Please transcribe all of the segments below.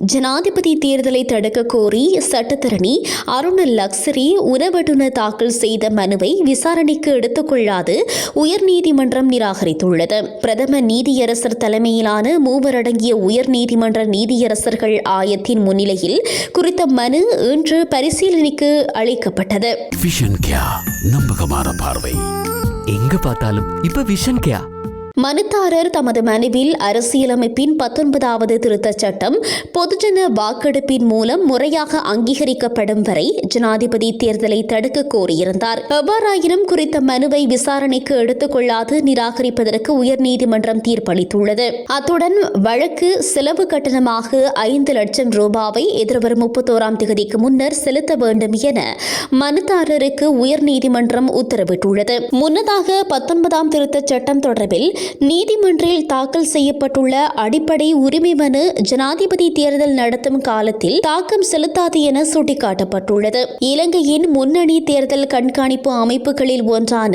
ஜனாதிபதி தேர்தலை தடுக்க கோரி சட்டத்தரணி அருண் லக்ஸரி உறவட்டுனர் தாக்கல் செய்த மனுவை விசாரணைக்கு எடுத்துக்கொள்ளாது உயர்நீதிமன்றம் நிராகரித்துள்ளது. பிரதம நீதியரசர் தலைமையிலான மூவர் அடங்கிய உயர்நீதிமன்ற நீதியரசர்கள் ஆயத்தின் முன்னிலையில் குறித்த மனு இன்று பரிசீலனைக்கு அளிக்கப்பட்டது. விஷன் கியா நம்பகமான பார்வை. எங்க பார்த்தாலும் இப்ப விஷன் கேயா மனுதாரர் தமது மனுவில் அரசியலமைப்பின் பத்தொன்பதாவது திருத்தச் சட்டம் பொதுஜன வாக்கெடுப்பின் மூலம் முறையாக அங்கீகரிக்கப்படும் வரை ஜனாதிபதி தேர்தலை தடுக்க கோரியிருந்தார். எவ்வாறாயினும் குறித்த மனுவை விசாரணைக்கு எடுத்துக்கொள்ளாது நிராகரிப்பதற்கு உயர்நீதிமன்றம் தீர்ப்பளித்துள்ளது. அத்துடன் வழக்கு செலவு கட்டணமாக ஐந்து லட்சம் ரூபாவை எதிர்வரும் முப்பத்தோராம் தேதிக்கு முன்னர் செலுத்த வேண்டும் என மனுதாரருக்கு உயர்நீதிமன்றம் உத்தரவிட்டுள்ளது. முன்னதாக பத்தொன்பதாம் திருத்தச் சட்டம் தொடர்பில் நீதிமன்றில் தாக்கல் செய்யப்பட்டுள்ள அடிப்படை உரிமை மனு ஜனாதிபதி தேர்தல் நடத்தும் காலத்தில் தாக்கம் செலுத்தாது என சுட்டிக்காட்டப்பட்டுள்ளது இலங்கையின் முன்னணி தேர்தல் கண்காணிப்பு அமைப்புகளில் ஒன்றான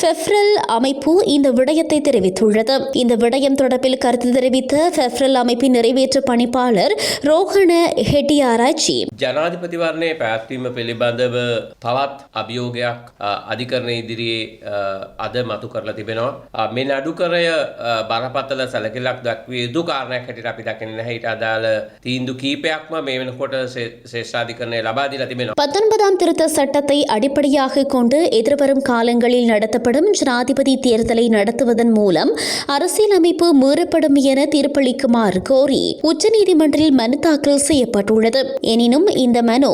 ஃபெஃப்ரல் அமைப்பு இந்த விடயத்தை தெரிவித்துள்ளது இந்த விடயம் தொடர்பில் கருத்து தெரிவித்த ஃபெஃப்ரல் அமைப்பின் நிறைவேற்று பணிப்பாளர் ரோஹண ஹெட்டியாராச்சி ජනාධිපතිවරණය පැත්වීම පිළිබඳව තවත් අභියෝගයක් අ, අධිකරණ ඉදිරියේ අ, අද මතු කරලා තිබෙනවා. අ, මේ නඩුකරය අ, බරපතල සැලකිලක් දක්විය යුතු කාරණයක් හැටියට අපි දකින්න නැහැ. ඊට අදාළ තීන්දු කීපයක්ම මේ වෙනකොට ශේෂ්ඨාධිකරණය ලබා දීලා තිබෙනවා. பத்தொன்பதாம் திருத்த சட்டத்தை அடிப்படையாக கொண்டு எதிர்வரும் காலங்களில் நடத்தப்படும் ஜனாதிபதி தேர்தலை நடத்துவதன் மூலம் அரசியலமைப்பு மீறப்படும் என தீர்ப்பளிக்குமாறு கோரி உச்சநீதிமன்றில் மனு தாக்கல் செய்யப்பட்டுள்ளது எனினும் இந்த மனு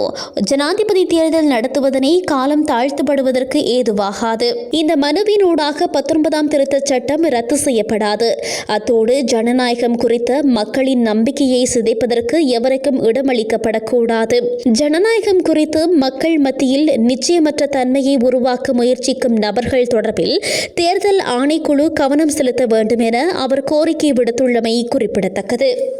ஜனாதிபதி தேர்தல் நடத்துவதனை காலம் தாழ்த்தப்படுவதற்கு ஏதுவாகாது இந்த மனுவினூடாக பத்தொன்பதாம் திருத்தச் சட்டம் ரத்து செய்யப்படாது. அத்தோடு ஜனநாயகம் குறித்த மக்களின் நம்பிக்கையை சிதைப்பதற்கு எவருக்கும் இடமளிக்கப்படக்கூடாது. ஜனநாயகம் குறித்து மக்கள் மத்தியில் நிச்சயமற்ற தன்மையை உருவாக்க முயற்சிக்கும் நபர்கள் தொடர்பில் தேர்தல் ஆணைக்குழு கவனம் செலுத்த வேண்டும் என அவர் கோரிக்கை விடுத்துள்ளமை குறிப்பிடத்தக்கது.